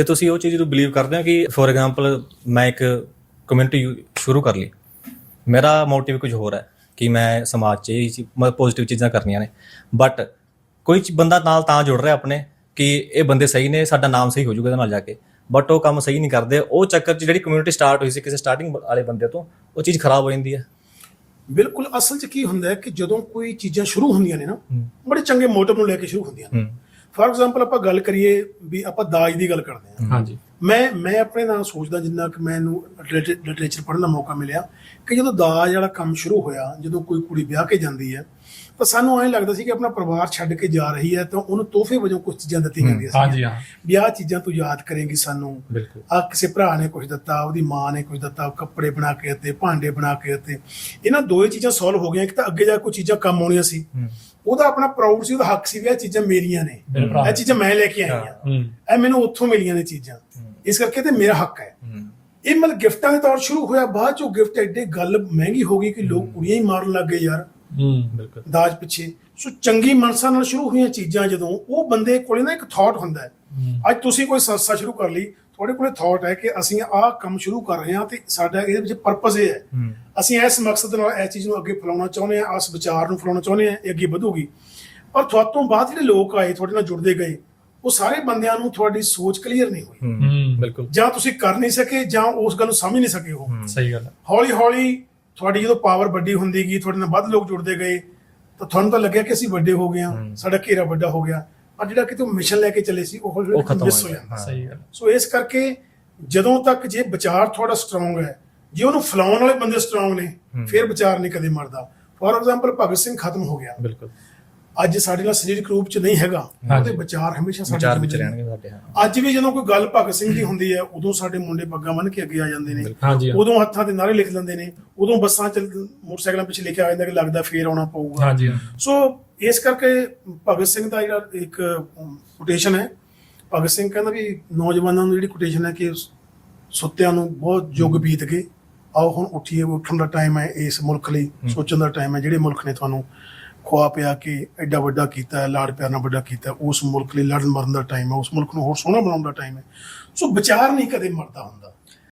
ਤੇ ਤੁਸੀਂ ਉਹ ਚੀਜ਼ ਨੂੰ ਬਲੀਵ ਕਰਦੇ ਹੋ ਕਿ ਫੋਰ ਐਗਜ਼ਾਮਪਲ ਮੈਂ ਇੱਕ ਕਮਿਊਨਿਟੀ ਸ਼ੁਰੂ ਕਰ ਲਈ। ਮੇਰਾ ਮੋਟਿਵ ਕੁਝ ਹੋਰ ਹੈ ਕਿ ਮੈਂ ਸਮਾਜ 'ਚ ਇਹ ਪੋਜ਼ਿਟਿਵ ਚੀਜ਼ਾਂ ਕਰਨੀਆਂ ਨੇ। ਬਟ ਕੋਈ ਬੰਦਾ ਨਾਲ ਤਾਂ ਜੁੜ ਰਿਹਾ ਆਪਣੇ ਕਿ ਇਹ ਬੰਦੇ ਸਹੀ ਨੇ ਸਾਡਾ ਨਾਮ ਸਹੀ ਹੋ ਜਾਊਗਾ ਇਹਦੇ ਨਾਲ ਜਾ ਕੇ। ਬਟ ਉਹ ਕੰਮ ਸਹੀ ਨਹੀਂ ਕਰਦੇ। ਉਹ ਚੱਕਰ 'ਚ ਜਿਹੜੀ ਕਮਿਊਨਿਟੀ ਸਟਾਰਟ ਹੋਈ ਸੀ ਕਿਸੇ ਸਟਾਰਟਿੰਗ ਵਾਲੇ ਬੰਦੇ ਤੋਂ ਉਹ ਚੀਜ਼ ਖਰਾਬ ਹੋ ਜਾਂਦੀ ਹੈ। ਬਿਲਕੁਲ ਅਸਲ 'ਚ ਕੀ ਹੁੰਦਾ ਹੈ ਕਿ ਜਦੋਂ ਕੋਈ ਚੀਜ਼ਾਂ ਸ਼ੁਰੂ ਹੁੰਦੀਆਂ ਨੇ ਨਾ ਬੜੇ ਚੰਗੇ ਮੋਟਿਵ ਨੂੰ ਲੈ ਕੇ ਸ਼ੁਰੂ ਹੁੰਦੀਆਂ ਨੇ। ਫੋਰ ਐਗਜ਼ਾਮਪਲ ਆਪਾਂ ਗੱਲ ਕਰੀਏ ਵੀ ਆਪਾਂ ਦਾਜ ਦੀ ਗੱਲ ਕਰਦੇ ਹਾਂ। ਹਾਂਜੀ। ਮੈਂ ਮੈਂ ਆਪਣੇ ਨਾਲ ਸੋਚਦਾ ਜਿੰਨਾ ਕਿ ਮੈਨੂੰ ਲਿਟਰੇਚਰ ਪੜ੍ਹਨ ਦਾ ਮੌਕਾ ਮਿਲਿਆ ਕਿ ਜਦੋਂ ਦਾਜ ਵਾਲਾ ਕੰਮ ਸ਼ੁਰੂ ਹੋਇਆ ਜਦੋਂ ਕੋਈ ਕੁੜੀ ਵਿਆਹ ਕੇ ਜਾਂਦੀ ਹੈ ਤਾਂ ਸਾਨੂੰ ਐਂ ਲੱਗਦਾ ਸੀ ਕਿ ਆਪਣਾ ਪਰਿਵਾਰ ਛੱਡ ਕੇ ਜਾ ਰਹੀ ਹੈ ਤਾਂ ਉਹਨੂੰ ਤੋਹਫੇ ਵਜੋਂ ਕੁਝ ਚੀਜ਼ਾਂ ਦਿੱਤੀਆਂ ਜਾਂਦੀਆਂ ਸੀ ਹਾਂਜੀ ਹਾਂ। ਵੀ ਆਹ ਚੀਜ਼ਾਂ ਤੂੰ ਯਾਦ ਕਰੇਂਗੀ ਸਾਨੂੰ। ਆ ਕਿਸੇ ਭਰਾ ਨੇ ਕੁਝ ਦਿੱਤਾ ਉਹਦੀ ਮਾਂ ਨੇ ਕੁਝ ਦਿੱਤਾ ਕੱਪੜੇ ਬਣਾ ਕੇ ਦਿੱਤੇ ਭਾਂਡੇ ਬਣਾ ਕੇ ਦਿੱਤੇ। ਇਹਨਾਂ ਦੋਏ ਚੀਜ਼ਾਂ ਸੋਲਵ ਹੋ ਗਈਆਂ ਇੱਕ ਤਾਂ ਅੱਗੇ ਜਾ ਕੇ ਕੋਈ ਚੀਜ਼ਾਂ ਕੰਮ ਆਉਣੀਆਂ ਸੀ। ਉਹਦਾ ਆਪਣਾ ਪ੍ਰਾਊਡ ਸੀ ਉਹਦਾ ਹੱਕ ਸੀ ਵੀ ਇਹ ਚੀਜ਼ਾਂ ਮੇਰੀਆਂ ਨੇ। ਇਹ ਚੀਜ਼ਾਂ ਮੈਂ ਲੈ ਕੇ ਆਈ ਹਾਂ ਹੂੰ। ਇਹ ਮੈਨੂੰ ਉੱਥੋਂ ਮਿਲੀਆਂ ਨੇ ਚੀਜ਼ਾਂ। ਇਸ ਕਰਕੇ ਤੇ ਮੇਰਾ ਹੱਕ ਹੈ। ਇਹ ਮਤਲਬ ਗਿਫਟਾਂ ਦੇ ਤੌਰ ਸ਼ੁਰੂ ਹੋਇਆ ਬਾਅਦ ਚੋਂ ਗਿਫਟ ਐਡੇ ਗੱਲ ਮਹਿੰਗੀ ਹੋ ਗਈ ਕਿ ਲੋਕ ਕੁੜੀਆਂ ਹੀ ਮਾਰਨ ਲੱਗ ਗਏ ਯਾਰ। ਹੂੰ ਬਿਲਕੁਲ। ਦਾਜ ਪਿੱਛੇ। ਸੋ ਚੰਗੀ ਮਨਸਾ ਨਾਲ ਸ਼ੁਰੂ ਹੋਈਆਂ ਚੀਜ਼ਾਂ ਜਦੋਂ ਉਹ ਬੰਦੇ ਕੋਲੇ ਨਾ ਇੱਕ ਥਾਟ ਹੁੰਦਾ ਹੈ। ਅੱਜ ਤੁਸੀਂ ਕੋਈ ਸੰਸਥਾ ਸ਼ੁਰੂ ਕਰ ਲਈ ਤੁਹਾਡੇ ਕੋਲੇ ਥਾਟ ਹੈ ਕਿ ਅਸੀਂ ਆਹ ਕੰਮ ਸ਼ੁਰੂ ਕਰ ਰਹੇ ਹਾਂ ਤੇ ਸਾਡਾ ਇਹਦੇ ਵਿੱਚ ਪਰਪਸ ਇਹ ਹੈ। ਅਸੀਂ ਇਸ ਮਕਸਦ ਨਾਲ ਇਹ ਚੀਜ਼ ਨੂੰ ਅੱਗੇ ਫੈਲਾਉਣਾ ਚਾਹੁੰਦੇ ਹਾਂ ਇਸ ਵਿਚਾਰ ਨੂੰ ਫੈਲਾਉਣਾ ਚਾਹੁੰਦੇ ਹਾਂ ਇਹ ਅੱਗੇ ਵਧੂਗੀ। ਪਰ ਤੁਹਾਡੇ ਤੋਂ ਬਾਅਦ ਜਿਹੜੇ ਲੋਕ ਆਏ ਤੁਹਾਡੇ ਨਾਲ ਜੁੜਦੇ ਗਏ ਉਹ ਸਾਰੇ ਬੰਦਿਆਂ ਨੂੰ ਤੁਹਾਡੀ ਸੋਚ ਕਲੀਅਰ ਨਹੀਂ ਹੋਈ। ਹੂੰ ਬਿਲਕੁਲ। ਜਾਂ ਤੁਸੀਂ ਕਰ ਨਹੀਂ ਸਕੇ ਜਾਂ ਉਸ ਗੱਲ ਨੂੰ ਸਮਝ ਨਹੀਂ ਸਕੇ ਉਹ। ਸਹੀ ਗੱਲ ਹੈ। ਹੌਲੀ ਹੌਲੀ ਤੁਹਾਡੀ ਜਦੋਂ ਪਾਵਰ ਵੱਡੀ ਹੁੰਦੀ ਗਈ ਤੁਹਾਡੇ ਨਾਲ ਵੱਧ ਲੋਕ ਜੁੜਦੇ ਗਏ ਤਾਂ ਤੁਹਾਨੂੰ ਤਾਂ ਲੱਗਿਆ ਕਿ ਅਸੀਂ ਵੱਡੇ ਹੋ ਗਏ ਹਾਂ ਸਾਡਾ ਘੇਰਾ ਵੱਡਾ ਹੋ ਗਿਆ। ਪਰ ਜਿਹੜਾ ਕਿਤੇ ਮਿਸ਼ਨ ਲੈ ਕੇ ਚੱਲੇ ਸੀ ਉਹ ਹੌਲੀ ਉਹ ਹੌਲੀ ਖਤਮ ਮਿਸ ਹੋ। ਜਾਂਦਾ। ਸਹੀ ਗੱਲ ਸੋ ਇਸ ਕਰਕੇ ਜਦੋਂ ਤੱਕ ਜੇ ਵਿਚਾਰ ਤੁਹਾਡਾ ਸਟਰੋਂਗ ਹੈ ਜੇ ਉਹਨੂੰ ਫਲਾਉਣ ਵਾਲੇ ਬੰਦੇ ਸਟਰੋਂਗ ਨੇ ਫਿਰ ਵਿਚਾਰ ਨਹੀਂ ਕਦੇ ਮਰਦਾ। ਫੋਰ ਐਗਜ਼ਾਮਪਲ ਭਗਤ ਸਿੰਘ ਖਤਮ ਹੋ ਗਿਆ। ਬਿਲਕੁਲ। ਅੱਜ ਸਾਡੇ ਨਾਲ ਸਰੀਰਕ ਰੂਪ ਚ ਨਹੀਂ ਹੈਗਾ। ਉਹਦੇ ਵਿਚਾਰ ਹਮੇਸ਼ਾ ਸਾਡੇ ਵਿਚਾਰ ਵਿੱਚ। ਰਹਿਣਗੇ ਸਾਡੇ ਹਾਂ ਅੱਜ ਵੀ ਜਦੋਂ ਕੋਈ ਗੱਲ ਭਗਤ ਸਿੰਘ ਦੀ ਹੁੰਦੀ ਹੈ ਉਦੋਂ ਸਾਡੇ ਮੁੰਡੇ ਪੱਗਾਂ ਬੰਨ੍ਹ ਕੇ ਅੱਗੇ ਆ ਜਾਂਦੇ ਨੇ। ਉਦੋਂ ਹੱਥਾਂ ਤੇ ਨਾਰੇ ਲਿਖ ਲੈਂਦੇ ਨੇ ਉਦੋਂ ਬੱਸਾਂ ਚ ਮੋਟਰਸਾਈਕਲਾਂ ਪਿੱਛੇ ਲਿਖਿਆ ਆ ਜਾਂਦਾ ਕਿ ਲੱਗਦਾ ਫੇਰ ਆਉਣਾ ਪਊਗਾ ਹਾਂਜੀ। ਸੋ ਇਸ ਕਰਕੇ ਭਗਤ ਸਿੰਘ ਦਾ ਜਿਹੜਾ ਇੱਕ ਕੋਟੇਸ਼ਨ ਹੈ ਭਗਤ ਸਿੰਘ ਕਹਿੰਦਾ ਵੀ ਨੌਜਵਾਨਾਂ ਨੂੰ ਜਿਹੜੀ ਕੋਟੇਸ਼ਨ ਹੈ ਕਿ ਸੁੱਤਿਆਂ ਨੂੰ ਬਹੁਤ ਯੁੱਗ ਬੀਤ ਗਏ ਆਓ ਹੁਣ ਉੱਠੀਏ ਉੱਠਣ ਦਾ ਟਾਈਮ ਹੈ ਇਸ ਮੁਲਕ ਲਈ ਸੋਚਣ ਦਾ ਟਾਈਮ ਹੈ ਜਿਹੜੇ ਮੁਲਕ ਨੇ ਤੁਹਾਨੂੰ ਖਵਾ ਪਿਆ ਕੇ ਐਡਾ ਵੱਡਾ ਕੀਤਾ ਹੈ, ਲਾੜ ਪਿਆਰ ਨਾਲ ਵੱਡਾ ਕੀਤਾ ਉਸ ਮੁਲਕ ਲਈ ਲੜਨ ਮਰਨ ਦਾ ਟਾਈਮ ਹੈ, ਉਸ ਮੁਲਕ ਨੂੰ ਹੋਰ ਸੋਹਣਾ ਬਣਾਉਣ ਦਾ ਟਾਈਮ ਹੈ। ਸੋ ਵਿਚਾਰ ਨਹੀਂ ਕਦੇ ਮਰਦਾ ਹੁੰਦਾ।